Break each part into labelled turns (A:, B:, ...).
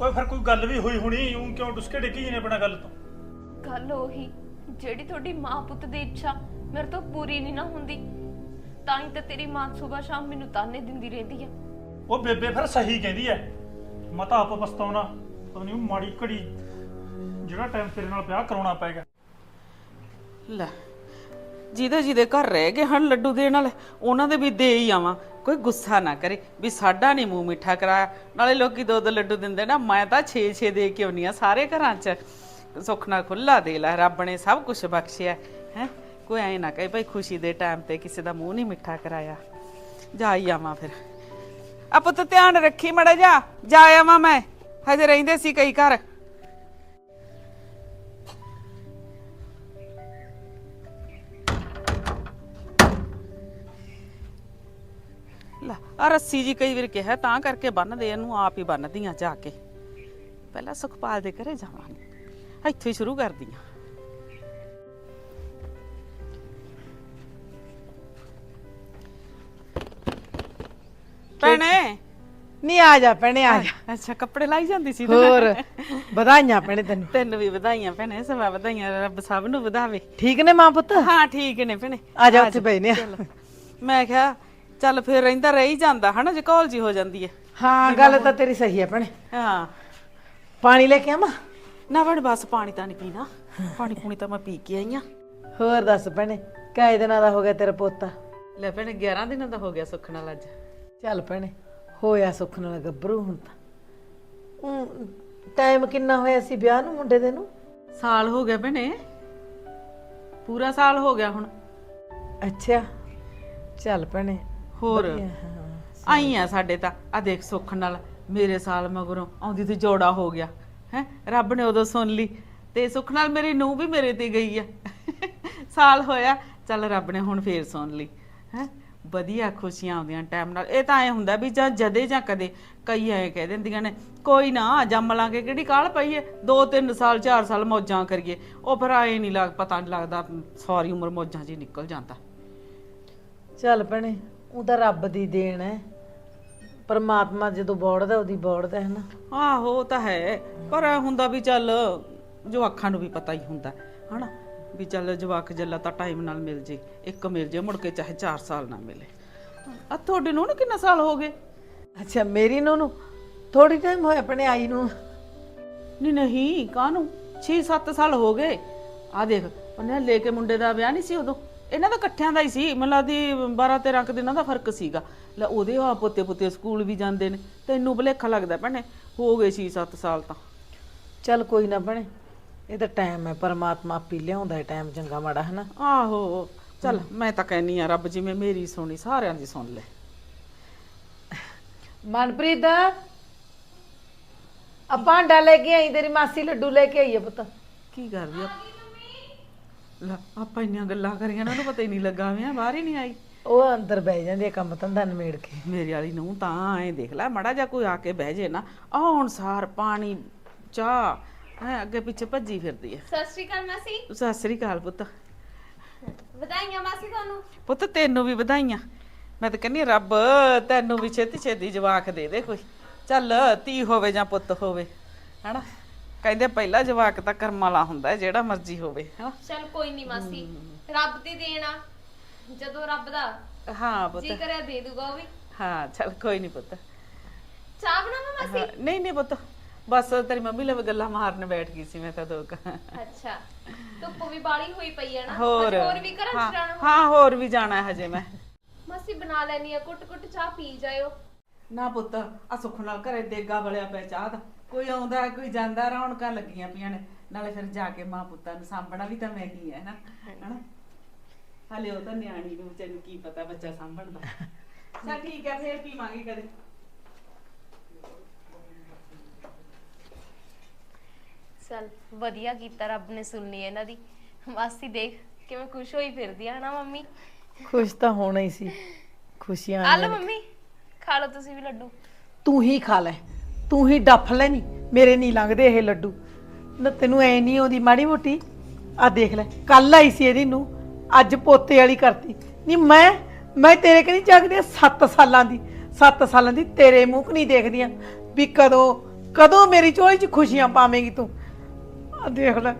A: ਓਏ ਫਿਰ ਕੋਈ ਗੱਲ ਵੀ ਹੋਈ ਹੋਣੀ ਉਹ ਕਿਉਂ ਡੁਸਕੇ ਡਿੱਗੀ ਜੀ ਨੇ ਬਿਨਾਂ ਗੱਲ ਤੋਂ?
B: ਗੱਲ ਉਹੀ ਜਿਹੜੀ ਤੁਹਾਡੀ ਮਾਂ ਪੁੱਤ ਦੀ ਇੱਛਾ ਮੇਰੇ ਤੋਂ ਪੂਰੀ ਨਹੀਂ ਨਾ ਹੁੰਦੀ। ਤਾਂ ਹੀ ਤਾਂ ਤੇਰੀ ਮਾਂ ਸਵੇਰ ਸ਼ਾਮ ਮੈਨੂੰ ਤਾਨੇ ਦਿੰਦੀ ਰਹਿੰਦੀ ਆ।
A: ਉਹ ਬੇਬੇ ਫਿਰ ਸਹੀ ਕਹਿੰਦੀ ਐ ਮੈਂ ਤਾਂ ਆਪ ਪਛਤਾਉਣਾ ਪਤਾ ਨਹੀਂ ਮਾੜੀ ਘੜੀ ਜਿਹੜਾ ਟਾਈਮ ਤੇਰੇ ਨਾਲ ਵਿਆਹ ਕਰਾਉਣਾ ਪੈ ਗਿਆ।
C: ਲੈ ਜਿਹਦੇ ਜਿਹਦੇ ਘਰ ਰਹਿ ਗਏ ਹਨ ਲੱਡੂ ਦੇਣ ਵਾਲੇ ਉਹਨਾਂ ਦੇ ਵੀ ਦੇ ਹੀ ਆਵਾਂ। ਕੋਈ ਗੁੱਸਾ ਨਾ ਕਰੇ ਵੀ ਸਾਡਾ ਨਹੀਂ ਮੂੰਹ ਮਿੱਠਾ ਕਰਾਇਆ। ਨਾਲੇ ਲੋਕੀ ਦੋ ਦੋ ਲੱਡੂ ਦਿੰਦੇ ਨਾ, ਮੈਂ ਤਾਂ 6-6 ਦੇ ਕੇ ਆਉਣੀ ਆ ਸਾਰੇ ਘਰਾਂ 'ਚ। ਸੁੱਖ ਨਾਲ ਖੁੱਲਾ ਦੇ ਲੈ, ਰੱਬ ਨੇ ਸਭ ਕੁਝ ਬਖਸ਼ਿਆ। ਹੈ? ਕੋਈ ਐ ਨਾ ਕਹੇ, ਭਾਈ ਖੁਸ਼ੀ ਦੇ ਟਾਈਮ ਤੇ ਕਿਸੇ ਦਾ ਮੂੰਹ ਨਹੀਂ ਮਿੱਠਾ ਕਰਾਇਆ। ਜਾ ਆਵਾਂ ਫਿਰ। ਆ ਪੁੱਤ, ਧਿਆਨ ਰੱਖੀ ਮੜਾ ਜਾ ਜਾ ਆਵਾਂ ਮੈਂ। ਹਜੇ ਰਹਿੰਦੇ ਸੀ ਕਈ ਘਰ। ਲੈ ਆ ਰੱਸੀ ਜੀ ਕਈ ਵਾਰ ਕਿਹਾ ਤਾਂ ਕਰਕੇ ਬੰਨਦੇ ਇਹਨੂੰ ਆਪ ਹੀ ਬੰਨਦੀਆਂ ਜਾ ਕੇ। ਪਹਿਲਾਂ ਸੁਖਪਾਲ ਦੇ ਘਰੇ ਜਾਵਾਂਗੇ ਇੱਥੇ ਹੀ ਸ਼ੁਰੂ ਕਰਦੀਆਂ ਭੈਣੇ!
D: ਨਹੀਂ ਆ ਜਾ ਭੈਣੇ ਆ ਜਾ।
C: ਅੱਛਾ ਕੱਪੜੇ ਲਾਈ ਜਾਂਦੀ ਸੀ ਤੂੰ।
D: ਹੋਰ ਵਧਾਈਆਂ ਭੈਣੇ ਤੈਨੂੰ।
C: ਤੈਨੂੰ ਵੀ ਵਧਾਈਆਂ ਭੈਣੇ ਸਵਾ ਵਧਾਈਆਂ ਰੱਬ ਸਭ ਨੂੰ ਵਧਾਵੇ।
D: ਠੀਕ ਨੇ ਮਾਂ ਪੁੱਤ?
C: ਹਾਂ ਠੀਕ ਨੇ ਭੈਣੇ।
D: ਆ ਜਾ ਉੱਥੇ ਆ।
C: ਚੱਲ। ਮੈਂ ਕਿਹਾ ਚੱਲ ਫਿਰ ਰਹਿੰਦਾ ਰਹਿ ਜਾਂਦਾ ਹਨਾ ਜੇ ਕਾਲ ਜੀ ਹੋ ਜਾਂਦੀ ਹੈ।
D: ਹਾਂ ਗੱਲ ਤਾਂ ਤੇਰੀ ਸਹੀ ਹੈ ਭੈਣੇ।
C: ਹਾਂ।
D: ਪਾਣੀ ਲੈ ਕੇ ਆਵਾਂ?
C: ਨਾ ਭੈਣੇ ਬਸ ਪਾਣੀ ਤਾਂ ਨਹੀਂ ਪੀਣਾ। ਪਾਣੀ ਪੂਣੀ ਤਾਂ ਮੈਂ ਪੀ ਕੇ ਆਈ ਆ
D: ਹੋਰ ਦੱਸ ਭੈਣੇ ਕਾਇ ਦਿਨਾਂ ਦਾ ਹੋ ਗਿਆ ਤੇਰਾ ਪੋਤਾ?
C: ਲੈ ਭੈਣੇ 11 ਦਿਨਾਂ ਦਾ ਹੋ ਗਿਆ ਸੁੱਖ ਨਾਲ ਅੱਜ।
D: ਚੱਲ ਭੈਣੇ ਹੋਇਆ ਸੁੱਖ ਨਾਲ ਗੱਭਰੂ ਹੁਣ ਤਾਂ। ਟਾਈਮ ਕਿੰਨਾ ਹੋਇਆ ਸੀ ਵਿਆਹ ਨੂੰ ਮੁੰਡੇ ਦੇ ਨੂੰ?
C: ਸਾਲ ਹੋ ਗਿਆ ਭੈਣੇ। ਪੂਰਾ ਸਾਲ ਹੋ ਗਿਆ ਹੁਣ।
D: ਅੱਛਾ। ਚੱਲ ਭੈਣੇ
C: ਹੋਰ।
D: ਵਧੀਆ, ਹਾਂ।
C: ਆਈ ਆ ਸਾਡੇ ਤਾਂ। ਆ ਦੇਖ ਸੁੱਖ ਨਾਲ ਮੇਰੇ ਸਾਲ ਮਗਰੋਂ ਆਉਂਦੀ ਤੇ ਜੋੜਾ ਹੋ ਗਿਆ। ਹੈ? ਰੱਬ ਨੇ ਉਦੋਂ ਸੁਣ ਲਈ। ਤੇ ਸੁੱਖ ਨਾਲ ਮੇਰੀ ਨੂੰਹ ਵੀ ਮੇਰੇ ਤੇ ਗਈ ਆ। ਸਾਲ ਹੋਇਆ ਚੱਲ ਰੱਬ ਨੇ ਹੁਣ ਫੇਰ ਸੁਣ ਲਈ। ਹੈ? ਵਧੀਆ ਖੁਸ਼ੀਆਂ ਆਉਂਦੀਆਂ ਟਾਈਮ ਨਾਲ। ਇਹ ਤਾਂ ਐ ਹੁੰਦਾ ਵੀ ਜਾਂ ਜਦੇ ਜਾਂ ਕਦੇ ਕਈ ਐ ਕਹਿ ਦਿੰਦੀਆਂ ਨੇ ਕੋਈ ਨਾ ਜੰਮ ਲਾਂਗੇ ਕਿਹੜੀ ਕਾਲ ਪਈਏ 2-3 ਸਾਲ 4 ਸਾਲ ਮੌਜਾਂ ਕਰੀਏ। ਉਹ ਫਿਰ ਆਏ ਨਹੀਂ ਲੱਗ ਪਤਾ ਨਹੀਂ ਲੱਗਦਾ ਸਾਰੀ ਉਮਰ ਮੌਜਾਂ 'ਚ ਹੀ ਨਿਕਲ ਜਾਂਦਾ।
D: ਚੱਲ ਭੈਣੇ ਉਹ ਤਾਂ ਰੱਬ ਦੀ ਦੇਣ ਹੈ। ਪਰਮਾਤਮਾ ਜਦੋਂ ਬੋੜਦਾ ਉਹਦੀ ਬੋੜਦਾ ਹੈ ਨਾ।
C: ਆਹੋ ਉਹ ਤਾਂ ਹੈ। ਪਰ ਹੁੰਦਾ ਵੀ ਚੱਲ ਜਵਾਕਾਂ ਨੂੰ ਵੀ ਪਤਾ ਹੀ ਹੁੰਦਾ ਹਨਾ? ਵੀ ਚੱਲ ਜਵਾਕ ਜੱਲਾ ਤਾਂ ਟਾਈਮ ਨਾਲ ਮਿਲ ਜੇ ਇੱਕ ਮਿਲ ਜੇ ਮੁੜ ਕੇ ਚਾਹੇ 4 ਸਾਲ ਨਾ ਮਿਲੇ। ਆ ਤੁਹਾਡੇ ਨੂੰ ਨਾ ਕਿੰਨਾ ਸਾਲ ਹੋ ਗਏ?
D: ਅੱਛਾ ਮੇਰੀ ਨੂੰ ਨੂੰ? ਥੋੜੀ ਟਾਈਮ ਹੋਇਆ ਆਪਣੇ ਆਈ ਨੂੰ।
C: ਨਹੀਂ ਨਹੀਂ ਕਾਹਨੂੰ? 6-7 ਸਾਲ ਹੋ ਗਏ। ਆ ਦੇਖ ਉਹਨੇ ਲੈ ਕੇ ਮੁੰਡੇ ਦਾ ਵਿਆਹ ਨਹੀਂ ਸੀ ਉਦੋਂ? ਇਹਨਾਂ ਦਾ ਇਕੱਠਿਆਂ ਦਾ ਹੀ ਸੀ ਮੈਨੂੰ ਲੱਗਦੀ 12-13 ਕੁ ਦਿਨਾਂ ਦਾ ਫ਼ਰਕ ਸੀਗਾ। ਲੈ ਉਹਦੇ ਆ ਪੁੱਤੇ ਪੁੱਤੇ ਸਕੂਲ ਵੀ ਜਾਂਦੇ ਨੇ ਤੈਨੂੰ ਭੁਲੇਖਾ ਲੱਗਦਾ ਭੈਣੇ ਹੋ ਗਏ 6-7 ਸਾਲ ਤਾਂ।
D: ਚੱਲ ਕੋਈ ਨਾ ਬਣੇ ਇਹ ਤਾਂ ਟਾਈਮ ਹੈ ਪਰਮਾਤਮਾ ਆਪੀ ਲਿਆਉਂਦਾ ਹੈ ਟਾਈਮ ਚੰਗਾ ਮਾੜਾ ਹੈ ਨਾ
C: ਆਹੋ ਚੱਲ ਮੈਂ ਤਾਂ ਕਹਿਨੀ ਆ ਰੱਬ ਜਿਵੇਂ ਮੇਰੀ ਸੁਣੀ ਸਾਰਿਆਂ ਦੀ ਸੁਣ ਲੈ।
D: ਮਨਪ੍ਰੀਤ ਆ ਭਾਂਡਾ ਲੈ ਕੇ ਆਈ ਤੇਰੀ ਮਾਸੀ ਲੱਡੂ ਲੈ ਕੇ ਆਈ ਹੈ ਪੁੱਤ।
C: ਕੀ ਕਰਦੀ ਆ? ਲੈ ਆਪਾਂ ਇੰਨੀਆਂ ਗੱਲਾਂ ਕਰੀਆਂ ਨਾ ਉਹਨੂੰ ਪਤਾ ਹੀ ਨਹੀਂ ਲੱਗਾ ਵਿਆ ਬਾਹਰ ਹੀ ਨਹੀਂ ਆਈ।
D: ਉਹ ਅੰਦਰ ਬਹਿ ਜਾਂਦੀ ਕੰਮ ਧੰਦਾ ਨਿਮੇੜ ਕੇ।
C: ਮੇਰੇ ਵਾਲੀ ਨੂੰ ਤਾਂ ਐ ਦੇਖ ਲੈ ਮੜਾ ਜਾ ਕੋਈ ਆ ਕੇ ਬਹਿ ਜੇ ਨਾ ਆਉਣ ਸਾਰ ਪਾਣੀ ਚਾਹ ਐ ਅੱਗੇ ਪਿੱਛੇ ਭੱਜੀ ਫਿਰਦੀ ਐ।
B: ਸਤਿ ਸ਼੍ਰੀ ਅਕਾਲ ਮਾਸੀ।
C: ਸਤਿ ਸ੍ਰੀ ਅਕਾਲ ਪੁੱਤ।
B: ਵਧਾਈਆਂ ਮਾਸੀ ਤੁਹਾਨੂੰ।
C: ਪੁੱਤ ਤੈਨੂੰ ਵੀ ਵਧਾਈਆਂ। ਮੈਂ ਤਾਂ ਕਹਿੰਨੀ ਰੱਬ ਤੈਨੂੰ ਵੀ ਛੇਤੀ ਛੇਤੀ ਜਵਾਕ ਦੇ ਦੇ ਕੋਈ। ਚੱਲ ਧੀ ਹੋਵੇ ਜਾਂ ਪੁੱਤ ਹੋਵੇ ਹਨਾ? ਕਹਿੰਦੇ ਪਹਿਲਾ ਜਵਾਕ ਤਾਂ ਕਰਮ ਵਾਲਾ ਹੁੰਦਾ ਹੈ, ਜਿਹੜਾ ਮਰਜ਼ੀ ਹੋਵੇ। ਹਨਾ
B: ਚਲ ਕੋਈ ਨਹੀਂ ਮਾਸੀ। ਰੱਬ ਦੀ ਦੇਣ ਆ ਜਦੋਂ ਰੱਬ ਦਾ
C: ਹਾਂ ਪੁੱਤ।
B: ਜੀ ਕਰਿਆ ਦੇ ਦੂਗਾ ਉਹ ਵੀ।
C: ਹਾਂ ਚੱਲ ਕੋਈ ਨਹੀਂ ਪੁੱਤ।
B: ਚਾਹ ਬਣਾਵਾਂ ਮਾਸੀ?
C: ਹਾਂ, ਨਹੀਂ ਨਹੀਂ ਪੁੱਤ। ਬਸ ਤੇਰੀ ਮੰਮੀ ਲਈ ਗੱਲਾਂ ਮਾਰਨ ਬੈਠ ਗਈ ਸੀ ਮੈਂ ਤਾਂ ਦੋ ਕੁ।
B: ਅੱਛਾ ਧੁੱਪ ਵੀ ਬਾਲੀ ਹੋਈ ਪਈ ਹੈ ਨਾ।
C: ਹੋਰ।
B: ਅੱਜ ਹੋਰ ਵੀ ਘਰਾਂ
C: ਹਾਂ,
B: ਚ ਜਾਣਾ
C: ਹਾਂ ਹੋਰ ਵੀ ਜਾਣਾ ਹੈ ਹਜੇ ਮੈਂ।
B: ਮਾਸੀ ਬਣਾ ਲੈਣੀ ਆ ਕੁੱਟ ਕੁੱਟ ਚਾਹ ਪੀ ਜਾਇਓ।
C: ਨਾ ਪੁੱਤ ਆ ਸੁੱਖ ਨਾਲ ਘਰੇ ਦੇਗਾ ਬਲਿਆ ਪਿਆ ਚਾਹ ਦਾ। ਕੋਈ ਆਉਂਦਾ ਕੋਈ ਜਾਂਦਾ ਰੌਣਕਾਂ ਲੱਗੀਆਂ ਪਈਆਂ ਨੇ। ਨਾਲੇ ਫਿਰ ਜਾ ਕੇ ਮਾਂ ਪੁੱਤਾਂ ਨੂੰ ਸਾਂਭਣਾ ਵੀ ਤਾਂ ਮੈਂ ਹੀ ਹੈ ਨਾ ਹਨਾ? ਹਲੇ ਉਹ ਤਾਂ ਨਿਆਣੀ ਨੂੰ ਵਿਚਾਰੀ ਨੂੰ ਕੀ ਪਤਾ ਬੱਚਾ ਸਾਂਭਣ ਦਾ ਚਲ ਠੀਕ ਹੈ ਫੇਰ ਪੀਵਾਂਗੇ ਕਦੇ।
B: ਚਲ ਵਧੀਆ ਕੀਤਾ ਰੱਬ ਨੇ ਸੁਣਨੀ ਇਹਨਾਂ ਦੀ। ਮਾਸੀ ਦੇਖ ਕਿਵੇਂ ਖੁਸ਼ ਹੋਈ ਫਿਰਦੀ ਆ ਨਾ ਮੰਮੀ?
D: ਖੁਸ਼ ਤਾਂ ਹੋਣਾ ਹੀ ਸੀ। ਖੁਸ਼ੀਆਂ
B: ਆ
D: ਆਈਆਂ
B: ਲਓ
D: ਨੇ।
B: ਮੰਮੀ ਖਾ ਲਓ ਤੁਸੀਂ ਵੀ ਲੱਡੂ।
D: ਤੂੰ ਹੀ ਖਾ ਲੈ। ਤੂੰ ਹੀ ਡੱਫ ਲੈ ਨੀ ਮੇਰੇ ਨਹੀਂ ਲੰਘਦੇ ਇਹ ਲੱਡੂ। ਨਾ ਤੈਨੂੰ ਐ ਨਹੀਂ ਆਉਂਦੀ ਮਾੜੀ ਮੋਟੀ? ਆ ਦੇਖ ਲੈ ਕੱਲ ਆਈ ਸੀ ਇਹਦੀ ਨੂੰ ਅੱਜ ਪੋਤੇ ਵਾਲੀ ਕਰਤੀ। ਨਹੀਂ ਮੈਂ ਮੈਂ ਤੇਰੇ ਕਨੀ ਜਾਗਦੀ 7 ਸਾਲਾਂ ਦੀ 7 ਸਾਲਾਂ ਦੀ ਤੇਰੇ ਮੂੰਹ ਨਹੀਂ ਦੇਖਦੀਆਂ ਵੀ ਕਦੋਂ ਕਦੋਂ ਮੇਰੀ ਝੋਲੀ 'ਚ ਖੁਸ਼ੀਆਂ ਪਾਵੇਂਗੀ ਤੂੰ। ਆ ਦੇਖ ਲੈ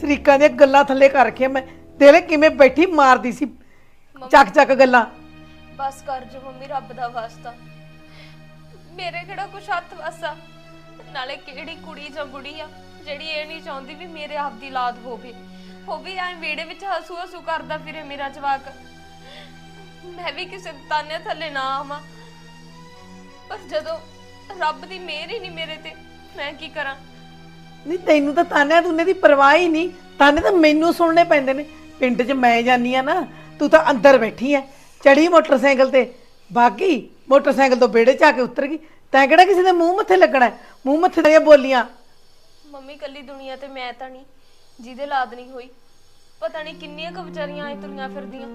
D: ਸਰੀਕਾਂ ਦੀਆਂ ਗੱਲਾਂ ਥੱਲੇ ਕਰ ਰੱਖਿਆ ਮੈਂ। ਲੈ ਕਿਵੇਂ ਬੈਠੀ ਮਾਰਦੀ ਸੀ। ਚੱਕ ਚੱਕ ਗੱਲਾਂ।
B: ਬਸ ਕਰ ਜੋ ਮੰਮੀ ਰੱਬ ਦਾ ਵਾਸਤਾ। ਮੇਰੇ ਕਿਹੜਾ ਕੁਛ ਹੱਥ ਵਸਾ? ਨਾਲੇ ਕਿਹੜੀ ਕੁੜੀ ਜਾਂ ਬੁੜੀ ਆ, ਜਿਹੜੀ ਇਹ ਨਹੀਂ ਚਾਹੁੰਦੀ ਵੀ ਮੇਰੇ ਆਪ ਦੀ ਔਲਾਦ ਹੋਵੇ। ਉਹ ਵੀ ਐ ਵਿਹੜੇ ਵਿੱਚ ਹਸੂ ਹਸੂ ਕਰਦਾ ਫਿਰੇ ਮੇਰਾ ਜਵਾਕ। ਮੈਂ ਵੀ ਕਿਸੇ ਤਾਨੇ ਥੱਲੇ ਨਾ ਆਵਾਂ। ਪਰ ਜਦੋਂ ਰੱਬ ਦੀ ਮਿਹਰ ਹੀ ਨਹੀਂ ਮੇਰੇ ਤੇ, ਮੈਂ ਕੀ ਕਰਾਂ?
D: ਨਹੀਂ, ਤੈਨੂੰ ਤਾਂ ਤਾਨਿਆਂ ਤੂੰ ਦੀ ਪਰਵਾਹ ਹੀ ਨਹੀਂ। ਤਾਨੇ ਤਾਂ ਮੈਨੂੰ ਸੁਣਨੇ ਪੈਂਦੇ ਨੇ। ਪਿੰਡ 'ਚ ਮੈਂ ਜਾਨੀ ਆ ਨਾ, ਤੂੰ ਤਾਂ ਅੰਦਰ ਬੈਠੀ ਐ। ਚੜੀ ਮੋਟਰਸਾਈਕਲ ਤੇ। ਬਾਕੀ ਮੋਟਰਸਾਈਕਲ ਤੋਂ ਵਿਹੜੇ 'ਚ ਆ ਕੇ ਉਤਰ ਗਈ। ਤੈਂ ਕਿਹੜਾ ਕਿਸੇ ਦੇ ਮੂੰਹ ਮੱਥੇ ਲੱਗਣਾ ਹੈ? ਮੂੰਹ ਮੱਥੇ ਦੀਆਂ ਬੋਲੀਆਂ।
B: ਮੰਮੀ ਕੱਲੀ ਦੁਨੀਆ ਤੇ ਮੈਂ ਤਾਂ ਨਹੀਂ ਜਿਹਦੇ ਲਾਦ ਨਹੀਂ ਹੋਈ। ਪਤਾ ਨਹੀਂ ਕਿੰਨੀਆਂ ਕੁ ਵਿਚਾਰੀਆਂ ਐ ਤੁਰੀਆਂ ਫਿਰਦੀਆਂ।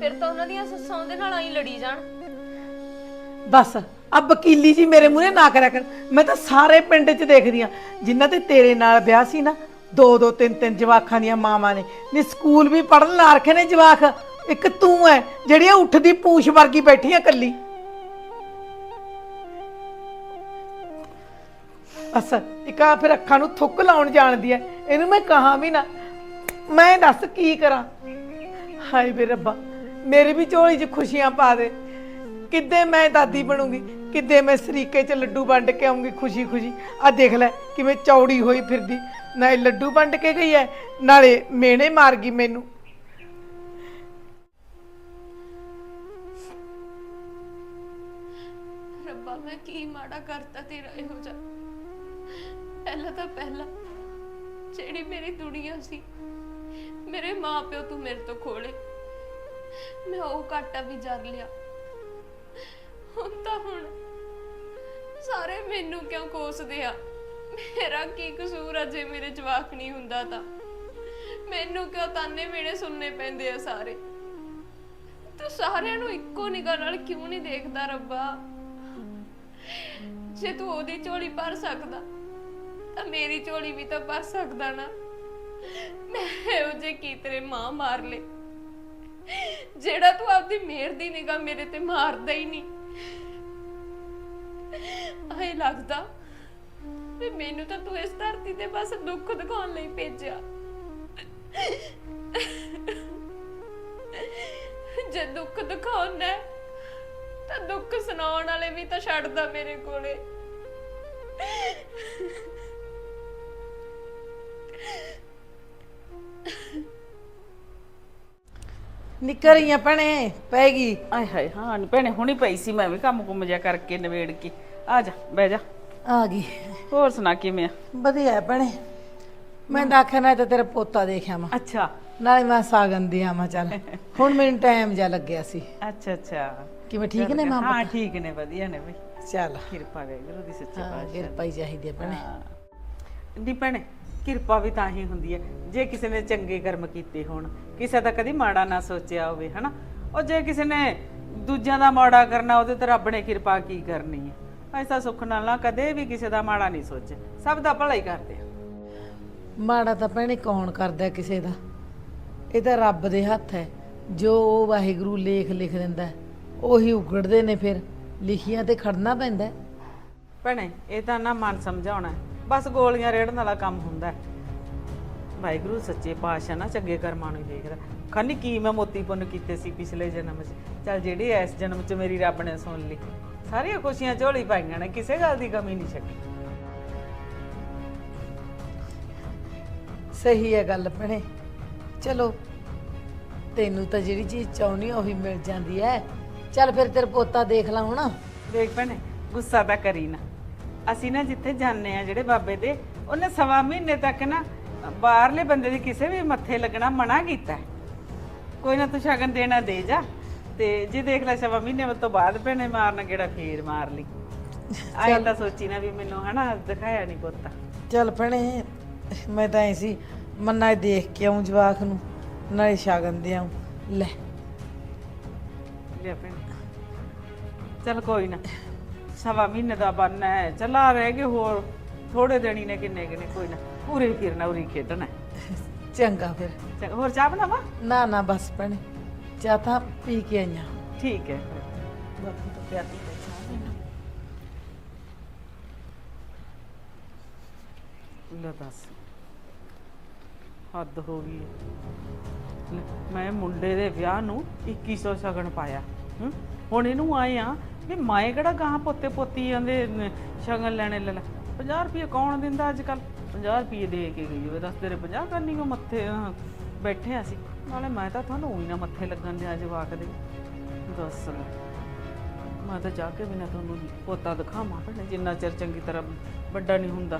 B: ਫਿਰ ਤਾਂ ਉਹਨਾਂ ਦੀਆਂ ਸੱਸਾਂ ਉਹਦੇ ਨਾਲ ਆਈ ਲੜੀ ਜਾਣ।
D: ਬਸ ਆ ਵਕੀਲੀ ਜੀ ਮੇਰੇ ਮੂਹਰੇ ਨਾ ਕਰਿਆ ਕਰ। ਮੈਂ ਤਾਂ ਸਾਰੇ ਪਿੰਡ 'ਚ ਦੇਖਦੀ ਆ। ਜਿਨ੍ਹਾਂ ਤੇ ਤੇਰੇ ਨਾਲ ਵਿਆਹ ਸੀ ਨਾ ਦੋ ਦੋ ਤਿੰਨ ਤਿੰਨ ਜਵਾਖਾਂ ਦੀਆਂ ਮਾਵਾਂ ਨੇ। ਨੀ ਸਕੂਲ ਵੀ ਪੜਨ ਲਾ ਰੱਖੇ ਨੇ ਜਵਾਖ। ਇੱਕ ਤੂੰ ਐ ਜਿਹੜੀ ਆ ਉੱਠਦੀ ਪੂਛ ਵਰਗੀ ਬੈਠੀ ਆ ਕੱਲੀ ਬਸ, ਇੱਕ ਆ ਫਿਰ ਅੱਖਾਂ ਨੂੰ ਥੁੱਕ ਲਾਉਣ ਜਾਣਦੀ ਐ। ਇਹਨੂੰ ਮੈਂ ਕਹਾ ਵੀ ਨਾ, ਮੈਂ ਦੱਸ ਕੀ ਕਰਾਂ? ਹਾਏ ਵੇ ਰੱਬਾ, ਮੇਰੀ ਵੀ ਝੋਲੀ 'ਚ ਖੁਸ਼ੀਆਂ ਪਾ ਦੇ। ਕਿੱਦੇ ਮੈਂ ਦਾਦੀ ਬਣੂੰਗੀ, ਕਿੱਦੇ ਮੈਂ ਸਰੀਕੇ 'ਚ ਲੱਡੂ ਵੰਡ ਕੇ ਆਉਂਗੀ ਖੁਸ਼ੀ ਖੁਸ਼ੀ। ਆ ਦੇਖ ਲੈ ਕਿਵੇਂ ਚੌੜੀ ਹੋਈ ਫਿਰਦੀ ਨਾਲੇ ਲੱਡੂ ਵੰਡ ਕੇ ਗਈ ਐ, ਨਾਲੇ ਮੇਨੇ ਮਾਰ ਗਈ ਮੈਨੂੰ।
B: ਰੱਬਾ, ਮੈਂ ਕੀ ਮਾੜਾ ਕਰਤਾ ਤੇਰਾ ਇਹੋ ਜਿਹਾ? ਪਹਿਲਾਂ ਤਾਂ ਪਹਿਲਾਂ ਜਿਹੜੀ ਮੇਰੀ ਦੁਨੀਆ ਸੀ, ਮੇਰੇ ਮਾਪਿਓ ਤੂੰ ਮੇਰੇ ਤੋਂ ਖੋਲੇ ਮੈਂ ਉਹ ਘਾਟਾ ਵੀ ਜਰ ਲਿਆ। ਹੁਣ ਤਾਂ ਹੁਣ ਸਾਰੇ ਮੈਨੂੰ ਕਿਉਂ ਕੋਸਦੇ ਆ? ਮੇਰਾ ਕੀ ਕਸੂਰ ਆ ਜੇ ਮੇਰੇ ਜਵਾਕ ਨਹੀਂ ਹੁੰਦਾ ਤਾਂ? ਮੈਨੂੰ ਕਿਉਂ ਤਾਨੇ ਮੇਰੇ ਸੁਣਨੇ ਪੈਂਦੇ ਆ ਸਾਰੇ? ਤੂੰ ਸਾਰਿਆਂ ਨੂੰ ਇੱਕੋ ਨਿਗਾਹ ਨਾਲ ਕਿਉਂ ਨਹੀਂ ਦੇਖਦਾ ਰੱਬਾ? ਜੇ ਤੂੰ ਉਹਦੀ ਝੋਲੀ ਭਰ ਸਕਦਾ ਤਾਂ ਮੇਰੀ ਝੋਲੀ ਵੀ ਤਾਂ ਭਰ ਸਕਦਾ ਨਾ। ਮੈਂ ਇਹੋ ਜੇ ਕੀ ਤੇਰੇ ਮਾਂ ਮਾਰ ਲੇ ਜਿਹੜਾ ਤੂੰ ਆਪਦੀ ਮਿਹਰ ਦੀ ਨਿਗਾਹ ਮੇਰੇ ਤੇ ਮਾਰਦਾ ਹੀ ਨਹੀਂ। ਆਏ ਲੱਗਦਾ ਵੀ ਮੈਨੂੰ ਤਾਂ ਤੂੰ ਇਸ ਧਰਤੀ ਤੇ ਬਸ ਦੁੱਖ ਦਿਖਾਉਣ ਲਈ ਭੇਜਿਆ। ਜੇ ਦੁੱਖ ਦਿਖਾਉਣਾ ਤਾਂ ਦੁੱਖ ਸੁਣਾਉਣ ਵਾਲੇ ਵੀ ਤਾਂ ਛੱਡਦਾ ਮੇਰੇ ਕੋਲੇ।
D: ਨਿਕਲ ਰਹੀਆਂ ਭੈਣੇ ਪੈਗੀ
C: ਆਏ ਹਾਏ ਹਾਂ ਨੀ ਭੈਣੇ ਹੁਣੀ ਪਈ ਸੀ ਮੈਂ ਵੀ ਕੰਮ ਕੁੰਮ ਜਿਹਾ ਕਰਕੇ ਨਵੇੜ ਕੇ। ਆ ਜਾ ਬਹਿ ਜਾ।
D: ਆ ਗਈ।
C: ਹੋਰ ਸੁਣਾ ਕਿਵੇਂ ਆ?
D: ਵਧੀਆ ਭੈਣੇ। ਮੈਂ ਤਾਂ ਆਖਿਆ ਨਾ ਤਾਂ ਤੇਰਾ ਪੋਤਾ ਦੇਖਿਆ ਮੈਂ।
C: ਅੱਛਾ।
D: ਨਾਲੇ ਮੈਂ ਸਾਗਨ ਦੀ ਆਵਾਂ ਚੱਲ। ਹੁਣ ਮੈਨੂੰ ਟਾਈਮ ਜਾ ਲੱਗਿਆ ਸੀ।
C: ਅੱਛਾ ਅੱਛਾ।
D: ਕਿਵੇਂ ਠੀਕ ਨੇ ਮਾਂ
C: ਹਾਂ ਠੀਕ ਨੇ ਵਧੀਆ ਨੇ ਬਈ।
D: ਚੱਲ।
C: ਕਿਰਪਾ ਗੁਰੂ ਦੀ ਸੱਚੇ
D: ਹਾਂ
C: ਪਾਤਸ਼ਾਹ
D: ਕਿਰਪਾ ਹੀ ਚਾਹੀਦੀ ਹੈ ਭੈਣੇ।
C: ਦੀ ਭੈਣੇ ਕਿਰਪਾ ਵੀ ਤਾਂ ਹੀ ਹੁੰਦੀ ਹੈ। ਜੇ ਕਿਸੇ ਨੇ ਚੰਗੇ ਕਰਮ ਕੀਤੇ ਹੋਣ ਕਿਸੇ ਦਾ ਕਦੀ ਮਾੜਾ ਨਾ ਸੋਚਿਆ ਹੋਵੇ ਹਨਾ? ਉਹ ਜੇ ਕਿਸੇ ਨੇ ਦੂਜਿਆਂ ਦਾ ਮਾੜਾ ਕਰਨਾ ਉਹਦੇ ਤੇ ਰੱਬ ਨੇ ਕਿਰਪਾ ਕੀ ਕਰਨੀ ਹੈ? ਐਸਾ ਸੁੱਖ ਨਾਲ ਨਾ ਕਦੇ ਵੀ ਕਿਸੇ ਦਾ ਮਾੜਾ ਨਹੀਂ ਸੋਚੇ। ਸਭ ਦਾ ਭਲਾ ਹੀ ਕਰਦੇ ਆ।
D: ਮਾੜਾ ਤਾਂ ਭੈਣੇ ਕੌਣ ਕਰਦਾ ਕਿਸੇ ਦਾ? ਇਹ ਤਾਂ ਰੱਬ ਦੇ ਹੱਥ ਹੈ। ਜੋ ਉਹ ਵਾਹਿਗੁਰੂ ਲੇਖ ਲਿਖ ਦਿੰਦਾ ਹੈ, ਉਹੀ ਉਗੜਦੇ ਨੇ ਫਿਰ। ਲਿਖੀਆਂ ਤੇ ਖੜਨਾ ਪੈਂਦਾ ਹੈ।
C: ਭੈਣੇ ਇਹ ਤਾਂ ਨਾ ਮਨ ਸਮਝਾਉਣਾ ਹੈ। ਬਸ ਗੋਲੀਆਂ ਰੇੜਨ ਵਾਲਾ ਕੰਮ ਹੁੰਦਾ ਹੈ। ਵਾਹਿਗੁਰੂ ਸੱਚੇ ਪਾਤਸ਼ਾਹ ਨਾ ਚੰਗੇ ਕਰਮਾਂ ਨੂੰ ਦੇਖਦਾ। ਖਾਨੀ ਕੀ ਮੈਂ ਮੋਤੀ ਪੁੰਨ ਕੀਤੇ ਸੀ ਪਿਛਲੇ ਜਨਮ 'ਚ? ਚਲ ਜਿਹੜੀ ਇਸ ਜਨਮ 'ਚ ਮੇਰੀ ਰੱਬ ਨੇ ਸੁਣ ਲਈ। ਸਾਰੀਆਂ ਖੁਸ਼ੀਆਂ ਝੋਲੀ ਪਾਈਆਂ ਨੇ ਕਿਸੇ ਗੱਲ ਦੀ ਕਮੀ ਨਹੀਂ ਛੱਡੀ।
D: ਸਹੀ ਹੈ ਗੱਲ ਭੈਣੇ। ਚਲੋ ਤੈਨੂੰ ਤਾਂ ਜਿਹੜੀ ਚੀਜ਼ ਚਾਹੁੰਦੀ ਆ ਉਹੀ ਮਿਲ ਜਾਂਦੀ ਹੈ। ਚੱਲ ਫਿਰ ਤੇਰਾ ਪੋਤਾ ਦੇਖ ਲਾ ਹੁਣ।
C: ਦੇਖ ਭੈਣੇ ਗੁੱਸਾ ਤਾਂ ਕਰੀ ਨਾ। ਅਸੀਂ ਨਾ ਜਿੱਥੇ ਜਾਂਦੇ ਆ ਜਿਹੜੇ ਬਾਬੇ ਦੇ ਉਹਨੇ ਸਵਾ ਮਹੀਨੇ ਤੱਕ ਨਾ ਬਾਹਰਲੇ ਬੰਦੇ ਦੀ ਕਿਸੇ ਵੀ ਮੱਥੇ ਲੱਗਣਾ ਮਨਾ ਕੀਤਾ ਹੈ। ਕੋਈ ਨਾ ਤੂੰ ਸ਼ਗਨ ਦੇਣਾ ਦੇ ਜਾ ਤੇ ਜੇ ਦੇਖ ਲੈ ਸਵਾ ਮਹੀਨੇ ਤੋਂ ਬਾਅਦ ਭੈਣੇ ਮਾਰਨਾ ਕਿਹੜਾ ਫੇਰ ਮਾਰ ਲਈ। ਆਏ ਤਾਂ ਸੋਚੀ ਨਾ ਵੀ ਮੈਨੂੰ ਹਨਾ ਦਿਖਾਇਆ ਨਹੀਂ ਪੁੱਤ।
D: ਚੱਲ ਭੈਣੇ ਮੈਂ ਤਾਂ ਐ ਸੀ ਮੰਨਾ ਦੇਖ ਕੇ ਆਉਂ ਜਵਾਕ ਨੂੰ ਨਾਲੇ ਸ਼ਗਨ ਦੇ ਆਉਂ ਲੈ।
C: ਲਿਆ ਭੈਣੇ। ਚਲ ਕੋਈ ਨਾ। ਸਵਾ ਮਹੀਨੇ ਦਾ ਬੰਨ ਹੈ। ਚਲਾ ਰਹਿ ਗਏ ਹੋਰ। ਥੋੜੇ ਦਿਨ ਹੀ ਨੇ ਕਿੰਨੇ ਕਿੰਨੇ ਕੋਈ ਨਾ। ਪੂਰੇ ਫਿਰਨਾ ਉਰੀ ਖੇਡਣਾ।
D: ਚੰਗਾ ਫਿਰ।
C: ਚੰਗਾ। ਹੋਰ ਚਾਹ ਬਣਾਵਾ?
D: ਨਾ ਨਾ ਬਸ ਭੈਣੇ। ਚਾਹ ਤਾਂ ਪੀ ਕੇ ਆਈਆਂ
C: ਠੀਕ ਹੈ। ਬਾਪੂ ਤਾਂ ਪਿਆਰ ਨਹੀਂ ਬੈਠਾ ਲੈ ਦੱਸ। ਹੱਦ ਹੋ ਗਈ ਹੈ। ਲੈ, ਮੈਂ ਮੁੰਡੇ ਦੇ ਵਿਆਹ ਨੂੰ 2100 ਸ਼ਗਨ ਪਾਇਆ। ਹੂੰ? ਹੁਣ ਇਹਨੂੰ ਆਏ ਆ ਵੀ ਮਾਏ ਕਿਹੜਾ ਗਾਂ ਪੋਤੇ ਪੋਤੀ ਜਾਂਦੇ ਨ- ਸ਼ਗਨ ਲੈਣੇ ਲੈ ਲੈ। 50 ਰੁਪਏ ਕੌਣ ਦਿੰਦਾ ਅੱਜ ਕੱਲ 50 ਰੁਪਏ ਦੇ ਕੇ ਗਈ ਹੋਵੇ ਦੱਸ ਤੇਰੇ 50 ਕਰਨੀ ਕੋ ਮੱਥੇ ਅਹ, ਬੈਠੇ ਆ ਨਾਲੇ ਮੈਂ ਤਾਂ ਤੁਹਾਨੂੰ ਉਹੀ ਨਾ ਮੱਥੇ ਲੱਗਣ ਦਿਆ ਜਵਾਕ ਦੇ। ਦੱਸ ਮੈਂ ਤਾਂ ਜਾ ਕੇ ਵੀ ਨਾ ਤੁਹਾਨੂੰ ਪੋਤਾ ਦਿਖਾਵਾਂ ਭੈਣੇ ਜਿੰਨਾ ਚਿਰ ਚੰਗੀ ਤਰ੍ਹਾਂ ਵੱਡਾ ਨਹੀਂ ਹੁੰਦਾ।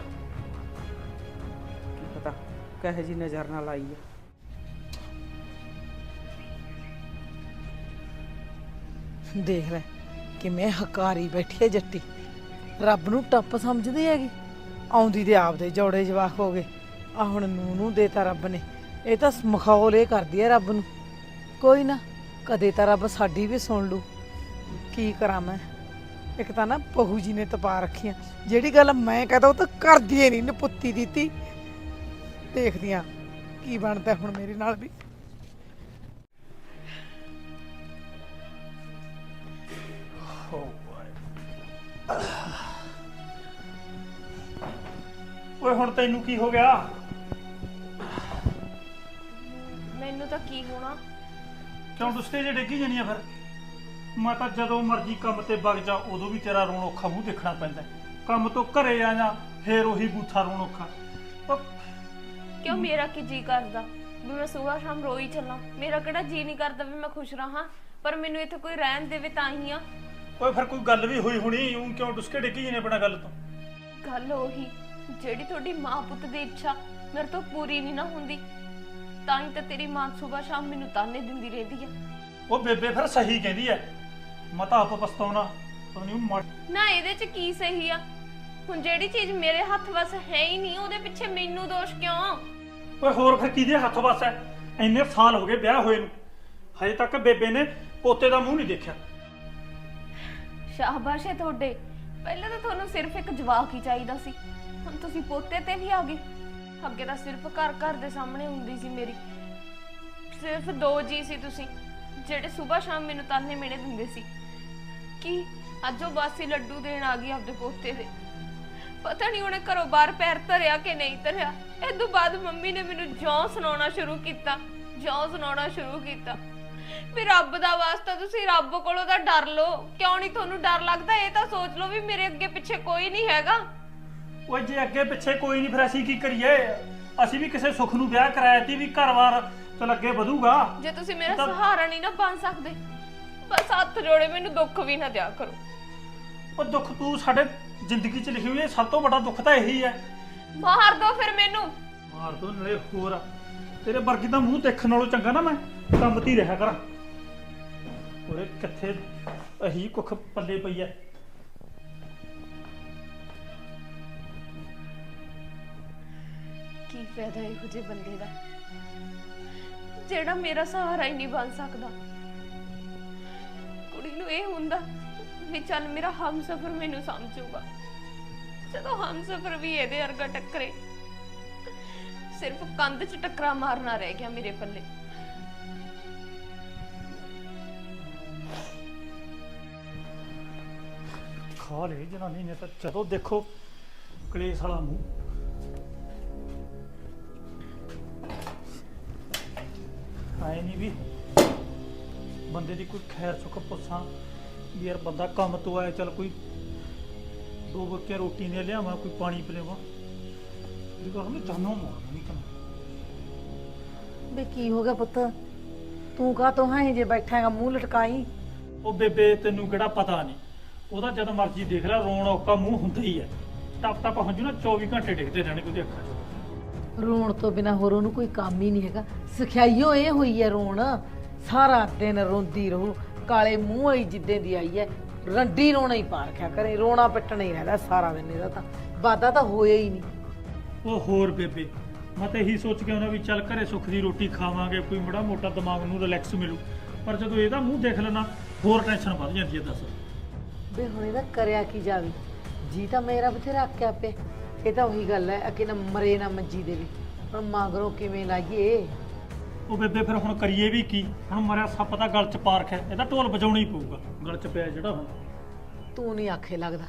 C: ਕੀ ਪਤਾ ਕਹੇ ਜੀ ਨਜ਼ਰ ਨਾਲ ਆਈ ਹੈ
D: ਦੇਖ ਲੈ ਕਿਵੇਂ ਹਕਾਰੀ ਬੈਠੀ ਹੈ ਜੱਟੀ। ਰੱਬ ਨੂੰ ਟੱਪ ਸਮਝਦੀ ਹੈਗੀ। ਆਉਂਦੀ ਤੇ ਆਪਦੇ ਜੋੜੇ ਜਵਾਕ ਹੋ ਗਏ। ਆ ਹੁਣ ਨੂੰ ਨੂੰ ਦੇਤਾ ਰੱਬ ਨੇ। ਇਹ ਤਾਂ ਮਖੌਲ ਇਹ ਕਰਦੀ ਹੈ ਰੱਬ ਨੂੰ। ਕੋਈ ਨਾ, ਕਦੇ ਤਾਂ ਰੱਬ ਸਾਡੀ ਵੀ ਸੁਣ ਲੂ। ਕੀ ਕਰਾਂ ਮੈਂ? ਇੱਕ ਤਾਂ ਨਾ ਪਹੂ ਜੀ ਨੇ ਤਪਾ ਰੱਖੀਆਂ। ਜਿਹੜੀ ਗੱਲ ਮੈਂ ਕਹਦਾ ਉਹ ਤਾਂ ਕਰਦੀ ਏ ਨਹੀਂ ਨਪੁੱਤੀ ਦਿੱਤੀ। ਦੇਖਦੀਆਂ ਕੀ ਬਣਦਾ ਹੁਣ ਮੇਰੇ ਨਾਲ ਵੀ?
A: ਓਏ ਹੁਣ ਤੈਨੂੰ ਕੀ ਹੋ ਗਿਆ?
B: ਮੈਨੂੰ ਤਾਂ ਕੀ ਹੋਣਾ?
A: ਕਿਉਂ ਦੁਸਤੇ ਜੇ ਡਿੱਗੀ ਜਾਨੀ ਆ ਫਿਰ? ਮੈਂ ਤਾਂ ਜਦੋਂ ਮਰਜ਼ੀ ਕੰਮ ਤੇ ਵਗ ਜਾ ਉਦੋਂ ਵੀ ਤੇਰਾ ਰੋਣ ਔਖਾ ਮੂੰਹ ਦੇਖਣਾ ਪੈਂਦਾ। ਕੰਮ ਤੋਂ ਘਰੇ ਆ ਜਾ ਫੇਰ ਉਹੀ ਬੂਥਾ ਰੋਣ ਔਖਾ। ਉਹ
B: ਕਿਉਂ ਮੇਰਾ ਕੀ ਜੀ ਕਰਦਾ? ਵੀ ਮੈਂ ਸਵੇਰ ਸ਼ਾਮ ਰੋਈ ਚੱਲਾਂ। ਮੇਰਾ ਕਿਹੜਾ ਜੀ ਨਹੀਂ ਕਰਦਾ ਵੀ ਮੈਂ ਖੁਸ਼ ਰਹਾਂ? ਪਰ ਮੈਨੂੰ ਇੱਥੇ ਕੋਈ ਰਹਿਣ ਦੇਵੇ ਤਾਂ ਹੀ ਆ।
A: ਓਏ ਫਿਰ ਕੋਈ ਗੱਲ ਵੀ ਹੋਈ ਹੋਣੀ ਉਹ ਕਿਉਂ ਡੁਸਕੇ ਡਿੱਗੀ ਜਾਨੇ ਬਣਾ ਗੱਲ ਤੋਂ?
B: ਗੱਲ ਉਹੀ ਜਿਹੜੀ ਤੁਹਾਡੀ ਮਾਂ ਪੁੱਤ ਦੀ ਇੱਛਾ ਮੇਰੇ ਤੋਂ ਪੂਰੀ ਨਹੀਂ ਨਾ ਹੁੰਦੀ ਤਾਂ ਹੀ ਤਾਂ ਤੇਰੀ ਮਾਂ ਸਵੇਰ ਸ਼ਾਮ ਮੈਨੂੰ ਤਾਨੇ ਦਿੰਦੀ ਰਹਿੰਦੀ ਆ।
A: ਉਹ ਬੇਬੇ ਫਿਰ ਸਹੀ ਕਹਿੰਦੀ ਐ ਮੈਂ ਤਾਂ ਆਪ ਪਛਤਾਉਣਾ ਪਤਾ ਨਹੀਂ ਮੜ
B: ਨਾ ਇਹਦੇ ਚ ਕੀ ਸਹੀ ਆ? ਹੁਣ ਜਿਹੜੀ ਚੀਜ਼ ਮੇਰੇ ਹੱਥ ਵਸ ਹੈ ਹੀ ਨਹੀਂ ਉਹਦੇ ਪਿੱਛੇ ਮੈਨੂੰ ਦੋਸ਼ ਕਿਉਂ?
A: ਓਏ ਹੋਰ ਫਿਰ ਕਿਹਦੇ ਹੱਥ ਵੱਸ ਐ? ਇੰਨੇ ਸਾਲ ਹੋ ਗਏ ਵਿਆਹ ਹੋਏ ਨੂੰ ਹਜੇ ਤੱਕ ਬੇਬੇ ਨੇ ਪੋਤੇ ਦਾ ਮੂੰਹ ਨਹੀਂ ਦੇਖਿਆ।
B: ਸ਼ਾਬਾਸ਼ ਹੈ ਤੁਹਾਡੇ। ਪਹਿਲਾਂ ਤਾਂ ਤੁਹਾਨੂੰ ਸਿਰਫ ਇੱਕ ਜਵਾਕ ਹੀ ਚਾਹੀਦਾ ਸੀ। ਹੁਣ ਤੁਸੀਂ ਪੋਤੇ ਤੇ ਵੀ ਆ ਗਏ। ਅੱਗੇ ਤਾਂ ਸਿਰਫ ਘਰ ਘਰ ਦੇ ਸਾਹਮਣੇ ਹੁੰਦੀ ਸੀ ਮੇਰੀ। ਸਿਰਫ ਦੋ ਜੀ ਸੀ ਤੁਸੀਂ, ਜਿਹੜੇ ਸਵੇਰ ਸ਼ਾਮ ਮੈਨੂੰ ਤਾਨੇ ਮਿਹਣੇ ਦਿੰਦੇ ਸੀ। ਕੀ ਅੱਜ ਉਹ ਬਾਸੀ ਲੱਡੂ ਦੇਣ ਆ ਗਈ ਆਪਦੇ ਪੋਤੇ ਦੇ? ਪਤਾ ਨਹੀਂ ਉਹਨੇ ਘਰੋਂ ਬਾਹਰ ਪੈਰ ਧਰਿਆ ਕਿ ਨਹੀਂ ਧਰਿਆ। ਇਹ ਤੋਂ ਬਾਅਦ ਮੰਮੀ ਨੇ ਮੈਨੂੰ ਜਿਉਂ ਸੁਣਾਉਣਾ ਸ਼ੁਰੂ ਕੀਤਾ ਜਿਉਂ ਸੁਣਾਉਣਾ ਸ਼ੁਰੂ ਕੀਤਾ। ਵੀ ਰੱਬ ਦਾ ਵਾਸਤਾ ਤੁਸੀਂ ਰੱਬ ਕੋਲੋਂ ਤਾਂ ਡਰ ਲਓ। ਕਿਉਂ ਨਹੀਂ ਤੁਹਾਨੂੰ ਡਰ ਲੱਗਦਾ? ਇਹ ਤਾਂ ਸੋਚ ਲਓ ਵੀ ਮੇਰੇ ਅੱਗੇ ਪਿੱਛੇ ਕੋਈ ਨਹੀਂ ਹੈਗਾ।
A: ਓਏ ਜੇ ਅੱਗੇ ਪਿੱਛੇ ਕੋਈ ਨਹੀਂ ਫਿਰ ਅਸੀਂ ਕੀ ਕਰੀਏ? ਅਸੀਂ ਵੀ ਕਿਸੇ ਸੁੱਖ ਨੂੰ ਵਿਆਹ ਕਰਾਇਆ ਤੀ ਵੀ ਘਰ-ਬਾਰ ਚਲ ਅੱਗੇ ਵਧੂਗਾ।
B: ਜੇ ਤੁਸੀਂ ਮੇਰਾ
A: ਤਾਂ-
B: ਸਹਾਰਾ ਨਹੀਂ ਨਾ ਬਣ ਸਕਦੇ ਬਸ ਹੱਥ ਜੋੜੇ ਮੈਨੂੰ ਦੁੱਖ ਵੀ ਨਾ ਦਿਆ ਕਰੋ।
A: ਉਹ ਦੁੱਖ ਤੂੰ ਸਾਡੇ ਜ਼ਿੰਦਗੀ 'ਚ ਲਿਖੀ ਹੋਈ ਹੈ ਸਭ ਤੋਂ ਵੱਡਾ ਦੁੱਖ ਤਾਂ ਇਹੀ ਹੈ।
B: ਮਾਰ ਦੋ ਫਿਰ ਮੈਨੂੰ।
A: ਮਾਰ ਦੋ ਨਾਲੇ ਹੋਰ ਆ। ਤੇਰੇ ਵਰਗੀ ਦਾ ਮੂੰਹ ਦੇਖਣ ਨਾਲੋਂ ਚੰਗਾ ਨਾ ਮੈਂ ਕੰਮ ਤੇ ਹੀ ਰਿਹਾ ਕਰਾਂ। ਉਹਰੇ ਕਿੱਥੇ ਅਹੀ ਕੁੱਖ ਪੱਲੇ ਪਈ ਐ?
B: ਕੀ ਫਾਇਦਾ ਇਹੋ ਜਿਹੇ ਬੰਦੇ ਦਾ? ਜਿਹੜਾ ਮੇਰਾ ਸਹਾਰਾ ਹੀ ਨਹੀਂ ਬਣ ਸਕਦਾ। ਕੁੜੀ ਨੂੰ ਇਹ ਹੁੰਦਾ ਵੀ ਚੱਲ ਮੇਰਾ ਹਮਸਫਰ ਮੈਨੂੰ ਸਮਝੂਗਾ। ਜਦੋਂ ਹਮਸਫਰ ਵੀ ਇਹਦੇ ਵਰਗਾ ਟੱਕਰੇ, ਸਿਰਫ ਕੰਧ 'ਚ ਟੱਕਰਾ ਮਾਰਨਾ ਰਹਿ ਗਿਆ ਮੇਰੇ ਪੱਲੇ।
A: ਖਾ ਲੈ ਜਨਾਨੀ ਨੇ ਤਾਂ ਜਦੋਂ ਦੇਖੋ ਕਲੇਸ਼ ਵਾਲਾ ਮੂੰਹ। ਆਏ ਨਹੀਂ ਵੀ ਬੰਦੇ ਦੀ ਕੋਈ ਖੈਰ ਸੁੱਖ ਪੁੱਛਾਂ ਵੀ ਯਾਰ ਬੰਦਾ ਕੰਮ ਤੋਂ ਆਇਆ ਚਲ ਕੋਈ ਦੋ ਬੱਕੇ ਰੋਟੀ ਨੇ ਲਿਆਵਾਂ ਕੋਈ ਪਾਣੀ ਪਿਲਾਵਾਂ। ਇਹ ਤਾਂ ਹਮੇ ਜਾਨੋਂ ਮਾਰਨਾ ਨਹੀਂ ਕੰਮ
D: ਬੇ ਕੀ ਹੋ ਗਿਆ ਪੁੱਤ? ਤੂੰ ਕਾ ਤੋਂ ਹਾਂ ਜੇ ਬੈਠਾ ਹੈਗਾ ਮੂੰਹ ਲਟਕਾਈ?
A: ਉਹ ਬੇਬੇ ਤੈਨੂੰ ਕਿਹੜਾ ਪਤਾ ਨਹੀਂ ਉਹਦਾ ਜਦ ਮਰਜ਼ੀ ਦੇਖ ਲੈ ਰੋਣ ਔਕਾ ਮੂੰਹ ਹੁੰਦਾ ਹੀ ਹੈ। ਟੱਪ ਟੱਪ ਹੰਝੂ ਨਾ 24 ਘੰਟੇ ਡਿੱਗਦੇ ਰਹਿਣੇ ਉਹਦੀ ਅੱਖਾਂ 'ਚ।
D: ਰੋਣ ਤੋਂ ਬਿਨਾ ਹੋਰ ਉਹਨੂੰ ਕੋਈ ਕੰਮ ਹੀ ਨਹੀਂ ਹੈਗਾ। ਸਿਖਾਈਓ ਇਹ ਹੋਈ ਹੈ ਰੋਣ। ਸਾਰਾ ਦਿਨ ਰੋਂਦੀ ਰਹੂ। ਕਾਲੇ ਮੂੰਹ ਆਈ ਜਿੱਦੇ ਦੀ ਆਈ ਹੈ। ਰੰਡੀ ਰੋਣਾ ਹੀ ਪਾ ਰੱਖਿਆ ਕਰੇ ਰੋਣਾ ਪਿੱਟਣਾ ਹੀ ਰਹਿੰਦਾ ਸਾਰਾ ਦਿਨ ਇਹਦਾ ਤਾਂ। ਵਾਦਾ ਤਾਂ ਹੋਇਆ ਹੀ ਨਹੀਂ।
A: ਉਹ ਹੋਰ ਬੇਬੇ ਮੈਂ ਤਾਂ ਇਹੀ ਸੋਚ ਕੇ ਉਹਨਾਂ ਵੀ ਚੱਲ ਘਰੇ ਸੁੱਖ ਦੀ ਰੋਟੀ ਖਾਵਾਂਗੇ ਕੋਈ ਬੜਾ ਮੋਟਾ ਦਿਮਾਗ ਨੂੰ ਰਿਲੈਕਸ ਮਿਲੂ। ਪਰ ਜਦੋਂ ਇਹਦਾ ਮੂੰਹ ਦੇਖ ਲੈਣਾ ਹੋਰ ਟੈਨਸ਼ਨ ਵੱਧ ਜਾਂਦੀ ਹੈ ਦੱਸ।
D: ਬੇ ਹੁਣ ਇਹਦਾ ਕਰਿਆ ਕੀ ਜਾਵੇ? ਜੀ ਤਾਂ ਮੇਰਾ ਬਥੇਰਾ ਆਕਿਆ ਪਿਆ। ਇਹ ਤਾਂ ਉਹੀ ਗੱਲ ਹੈ ਅਕੇ ਨਾ ਮਰੇ ਨਾ ਮੰਜੀ ਦੇ ਵੀ। ਹੁਣ ਮਗਰੋਂ ਕਿਵੇਂ ਲਾਈਏ?
A: ਉਹ ਬੇਬੇ ਫਿਰ ਹੁਣ ਕਰੀਏ ਵੀ ਕੀ? ਹੁਣ ਮਰਿਆ ਸੱਪ ਦਾ ਗਲ 'ਚ ਪਾ ਰੱਖਿਆ ਇਹਦਾ ਢੋਲ ਵਜਾਉਣਾ ਹੀ ਪਊਗਾ। ਗਲ 'ਚ ਪਿਆ ਜਿਹੜਾ ਹੁਣ।
D: ਤੂੰ ਨਹੀਂ ਆਖੇ ਲੱਗਦਾ।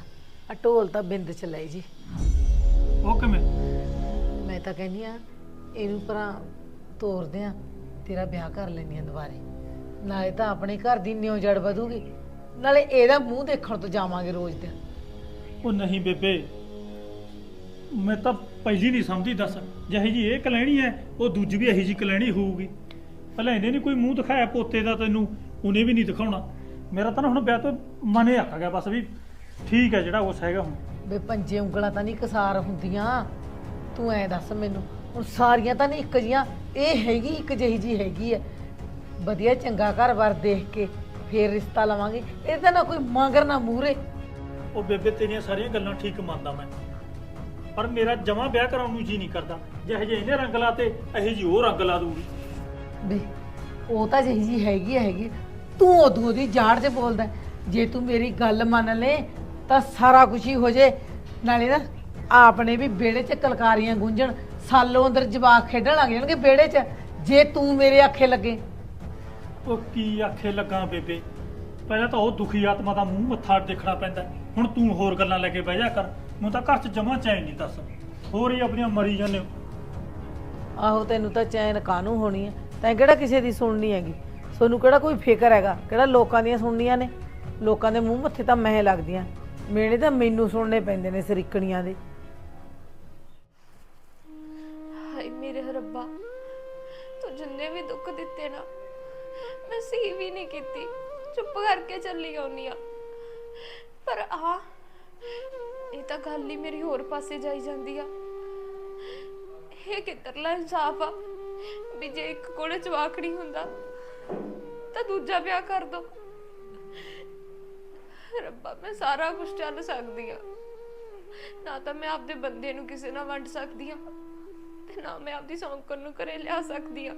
D: ਆ ਢੋਲ ਤਾਂ ਬਿੰਦ ਚ ਲੈ ਜੀ।
A: ਉਹ ਕਿਵੇਂ?
D: ਤਾਂ ਕਹਿੰਦੀ ਆ ਇਹਨੂੰ ਪਰਾਂ ਤੋਰਦੇ ਆ ਤੇਰਾ ਵਿਆਹ ਕਰ ਲੈਣੀ ਆ ਦੁਬਾਰੇ। ਨਾਲੇ ਤਾਂ ਆਪਣੇ ਘਰ ਦੀ ਨਿਉ ਜੜ ਵਧੂਗੀ। ਨਾਲੇ ਇਹਦਾ ਮੂੰਹ ਦੇਖਣ ਤੋਂ ਜਾਵਾਂਗੇ ਰੋਜ਼ ਦੇ
A: ਉਹ ਨਹੀਂ ਬੇਬੇ ਮੈਂ ਤਾਂ ਪਹਿਲੀ ਨਹੀਂ ਸਮਝੀ ਦੱਸ। ਜਿਹੀ ਜੀ ਇਹ ਕਲੈਣੀ ਹੈ ਉਹ ਦੂਜੀ ਵੀ ਇਹੀ ਜੀ ਕਲੈਣੀ ਹੋਊਗੀ। ਪਹਿਲਾਂ ਇਹਨੇ ਨਹੀਂ ਕੋਈ ਮੂੰਹ ਦਿਖਾਇਆ ਪੋਤੇ ਦਾ ਤੈਨੂੰ ਉਹਨੇ ਵੀ ਨਹੀਂ ਦਿਖਾਉਣਾ। ਮੇਰਾ ਤਾਂ ਨਾ ਹੁਣ ਵਿਆਹ ਤੋਂ ਮਨੇ ਅੱਕ ਗਿਆ ਬਸ ਵੀ ਠੀਕ ਹੈ ਜਿਹੜਾ ਕੁਛ ਹੈਗਾ ਹੁਣ।
D: ਵੇ ਪੰਜੇ ਉਂਗਲਾਂ ਤਾਂ ਨਹੀਂ ਕਸਾਰ ਹੁੰਦੀਆਂ। ਤੂੰ ਐ ਦੱਸ ਮੈਨੂੰ ਹੁਣ ਸਾਰੀਆਂ ਤਾਂ ਨਹੀਂ ਇੱਕ ਜੀਆਂ ਇਹ ਹੈਗੀ ਇੱਕ ਜਿਹੀ ਜੀ ਹੈਗੀ ਐ ਵਧੀਆ ਚੰਗਾ ਘਰ-ਬਾਰ ਦੇਖ ਕੇ ਫੇਰ ਰਿਸ਼ਤਾ ਲਵਾਂਗੇ। ਇਹ ਤਾਂ ਨਾ ਕੋਈ ਮੰਗਰ ਨਾ ਮੂਰੇ
A: ਉਹ ਬੇਬੇ ਤੇਰੀਆਂ ਸਾਰੀਆਂ ਗੱਲਾਂ ਠੀਕ ਮੰਨਦਾ ਮੈਂ। ਪਰ ਮੇਰਾ ਜਮਾ ਵਿਆਹ ਕਰਾਉਣ ਨੂੰ ਜੀ ਨਹੀਂ ਕਰਦਾ। ਜਿਹੇ ਜਿਹੇ ਇਹਨੇ ਰੰਗ ਲਾਤੇ ਇਹੀ ਜੀ ਉਹ ਰੰਗ ਲਾ ਦੂਗੀ।
D: ਵੇ ਉਹ ਤਾਂ ਜਿਹੀ ਜੀ ਹੈਗੀ ਹੈਗੀ ਤੂੰ ਉਦੋਂ ਦੀ ਜਾੜ 'ਚ ਬੋਲਦਾ ਜੇ ਤੂੰ ਮੇਰੀ ਗੱਲ ਮੰਨ ਲੈ ਤਾਂ ਸਾਰਾ ਕੁਝ ਹੀ ਹੋ ਜੇ। ਨਾਲੇ ਨਾ ਆਪਣੇ ਵੀ ਵਿਹੜੇ 'ਚ ਕਲਕਾਰੀਆਂ ਗੂੰਜਣ ਸਾਲੋਂ ਅੰਦਰ ਜਵਾਕ ਖੇਡਣ ਲੱਗ ਜਾਣਗੇ ਵਿਹੜੇ 'ਚ। ਜੇ ਤੂੰ ਮੇਰੇ ਆਖੇ ਲੱਗੇ।
A: ਉਹ ਕੀ ਆਖੇ ਲੱਗਾ ਬੇਬੇ? ਪਹਿਲਾਂ ਤਾਂ ਉਹ ਦੁਖੀ ਆਤਮਾ ਦਾ ਮੂੰਹ ਮੱਥਾ ਦੇਖਣਾ ਪੈਂਦਾ ਹੁਣ ਤੂੰ ਹੋਰ ਗੱਲਾਂ ਲੈ ਕੇ ਬਹਿ ਜਾ ਕਰ। ਮੈਨੂੰ ਤਾਂ ਘਰ 'ਚ ਜਮਾ ਚੈਨ ਨਹੀਂ ਦੱਸ। ਹੋਰ ਹੀ ਆਪਣੀਆਂ ਮਰੀ ਜਾਂਦੇ ਹੋ।
D: ਆਹੋ ਤੈਨੂੰ ਤਾਂ ਚੈਨ ਕਾਹਨੂੰ ਹੋਣੀ ਹੈ ਤੈਂ ਕਿਹੜਾ ਕਿਸੇ ਦੀ ਸੁਣਨੀ ਹੈਗੀ? ਸੋਨੂੰ ਕਿਹੜਾ ਕੋਈ ਫਿਕਰ ਹੈਗਾ? ਕਿਹੜਾ ਲੋਕਾਂ ਦੀਆਂ ਸੁਣਨੀਆਂ ਨੇ? ਲੋਕਾਂ ਦੇ ਮੂੰਹ ਮੱਥੇ ਤਾਂ ਮਹਿ ਲੱਗਦੀਆਂ। ਮੇਣੇ ਤਾਂ ਮੈਨੂੰ ਸੁਣਨੇ ਪੈਂਦੇ ਨੇ ਸਰੀਕਣੀਆਂ ਦੇ।
B: ਹਾਏ ਮੇਰੇ ਰੱਬਾ ਤੂੰ ਜਿੰਨੇ ਵੀ ਦੁੱਖ ਦਿੱਤੇ ਨਾ ਸੀ ਵੀ ਨਹੀਂ ਕੀਤੀ। ਚੁੱਪ ਕਰਕੇ ਚੱਲੀ ਆਉਣੀ ਆ ਪਰ ਆ, ਇਹ ਤਾਂ ਗੱਲ ਹੀ ਮੇਰੀ ਹੋਰ ਪਾਸੇ ਜਾਈ ਜਾਂਦੀ ਆ। ਇਹ ਕਿੱਧਰਲਾ ਇਨਸਾਫ ਆ? ਵੀ ਜੇ ਇੱਕ ਕੋਲੇ ਜਵਾਕ ਨਹੀਂ ਹੁੰਦਾ, ਤਾਂ ਦੂਜਾ ਵਿਆਹ ਕਰ ਦੋ। ਰੱਬਾ, ਮੈਂ ਸਾਰਾ ਕੁਝ ਚੱਲ ਸਕਦੀ ਆ। ਨਾ ਤਾਂ ਮੈਂ ਆਪਦੇ ਬੰਦੇ ਨੂੰ ਕਿਸੇ ਨਾਲ ਵੰਡ ਸਕਦੀ ਆ, ਤੇ ਨਾ ਮੈਂ ਆਪਦੀ ਸੌਂਕਣ ਨੂੰ ਘਰੇ ਲਿਆ ਸਕਦੀ ਆ।